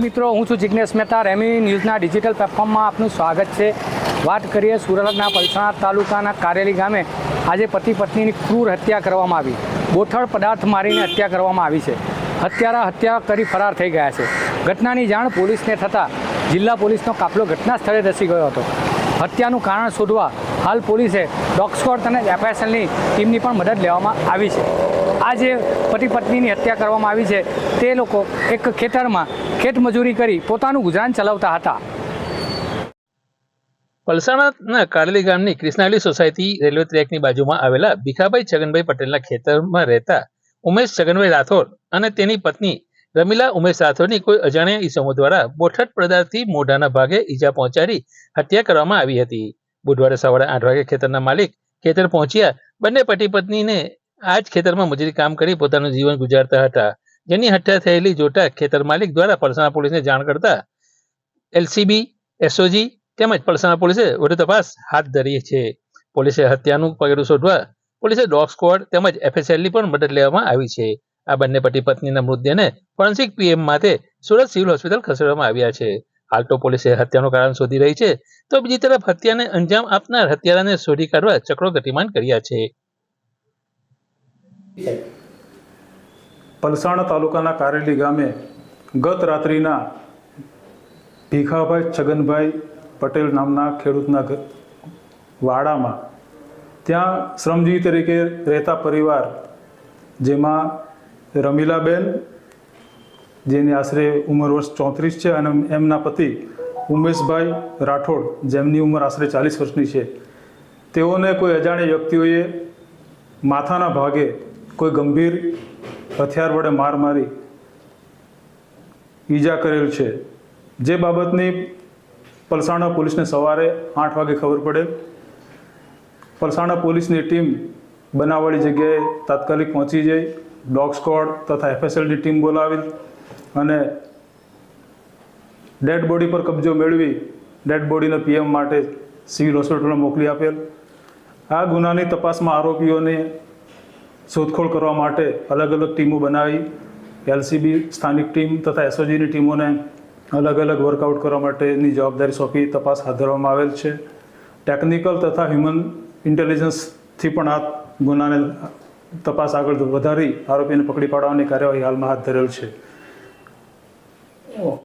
મિત્રો, હું છું જિજ્ઞેશ મહેતા, રેમી ન્યૂઝના ડિજિટલ પ્લેટફોર્મમાં આપનું સ્વાગત છે. વાત કરીએ સુરતના પલસાણા તાલુકાના કારેલી ગામે. આજે પતિ પત્નીની ક્રૂર હત્યા કરવામાં આવી. બોથળ પદાર્થ મારીને હત્યા કરવામાં આવી છે. હત્યારા હત્યા કરી ફરાર થઈ ગયા છે. ઘટનાની જાણ પોલીસને થતાં જિલ્લા પોલીસનો કાફલો ઘટના સ્થળે ધસી ગયો હતો. હત્યાનું કારણ શોધવા હાલ પોલીસે ડોગ અને એફએસએલની ટીમની પણ મદદ લેવામાં આવી છે. આ જે પતિ પત્નીની હત્યા કરવામાં આવી છે. તે લોકો એક ખેતરમાં ખેત મજૂરી કરી પોતાનું ગુજરાન ચલાવતા હતા. પલસાણાના કારેલી ગામની કૃષ્ણાલી સોસાયટી રેલવે ટ્રેકની બાજુમાં આવેલા ભીખાભાઈ છગનભાઈ પટેલના ખેતરમાં રહેતા ઉમેશ છગનભાઈ રાઠોડ અને તેની પત્ની રમીલા ઉમેશ રાઠોડની કોઈ અજાણ્યા ઈસમો દ્વારા બોઠટ પદાર્થથી મોઢાના ભાગે ઈજા પહોંચાડી હત્યા કરવામાં આવી હતી. બુધવારે સવારે આઠ વાગે ખેતરના માલિક ખેતર પહોંચ્યા. બંને પતિ પત્નીને આ જ ખેતરમાં મજૂરી કામ કરી પોતાનું જીવન ગુજારતા હતા. જેની હત્યા થયેલી જોતા ખેતર માલિક દ્વારા પલસાણા પોલીસને જાણ કરતા એલસીબી, એસઓજી તેમજ પલસાણા પોલીસે વધુ તપાસ હાથ ધરી છે. પોલીસે હત્યાનું પગલું શોધવા પોલીસે ડોગ સ્ક્વોડ તેમજ એફએસએલની પણ મદદ લેવામાં આવી છે. આ બંને પતિ પત્નીના મૃતદેહને ફોરેન્સિક પીએમ માટે સુરત સિવિલ હોસ્પિટલ ખસેડવામાં આવ્યા છે. હાલ તો પોલીસે હત્યાનું કારણ શોધી રહી છે તો બીજી તરફ હત્યાને અંજામ આપનાર હત્યારાને શોધી કાઢવા ચક્રો ગતિમાન કર્યા છે. પલસાણા તાલુકાના કારેલી ગામે ગત રાત્રિના ભીખાભાઈ છગનભાઈ પટેલ નામના ખેડૂતના વાડામાં ત્યાં શ્રમજીવી તરીકે રહેતા પરિવાર જેમાં રમીલાબેન, જેની આશરે ઉંમર વર્ષ ચોત્રીસ છે, અને એમના પતિ ઉમેશભાઈ રાઠોડ, જેમની ઉંમર આશરે ચાલીસ વર્ષની છે. તેઓને કોઈ અજાણ્યા વ્યક્તિઓએ માથાના ભાગે કોઈ ગંભીર હથિયાર વડે માર મારી ઈજા કરેલ છે. જે બાબતની પલસાણા પોલીસને સવારે આઠ વાગે ખબર પડે. પલસાણા પોલીસની ટીમ બનાવવાળી જગ્યાએ તાત્કાલિક પહોંચી જઈ, ડોગ સ્કોડ તથા એફએસએલની ટીમ બોલાવી અને ડેડ બોડી પર કબજો મેળવી ડેડ બોડીને પીએમ માટે સિવિલ હોસ્પિટલમાં મોકલી આપેલ. આ ગુનાની તપાસમાં આરોપીઓને શોધખોળ કરવા માટે અલગ અલગ ટીમો બનાવી, એલસીબી સ્થાનિક ટીમ તથા એસઓજીની ટીમોને અલગ અલગ વર્કઆઉટ કરવા માટેની જવાબદારી સોંપી તપાસ હાથ ધરવામાં આવેલ છે. ટેકનિકલ તથા હ્યુમન ઇન્ટેલિજન્સથી પણ આ ગુનાને તપાસ આગળ વધારી આરોપીને પકડી પાડવાની કાર્યવાહી હાલમાં હાથ ધરેલ છે.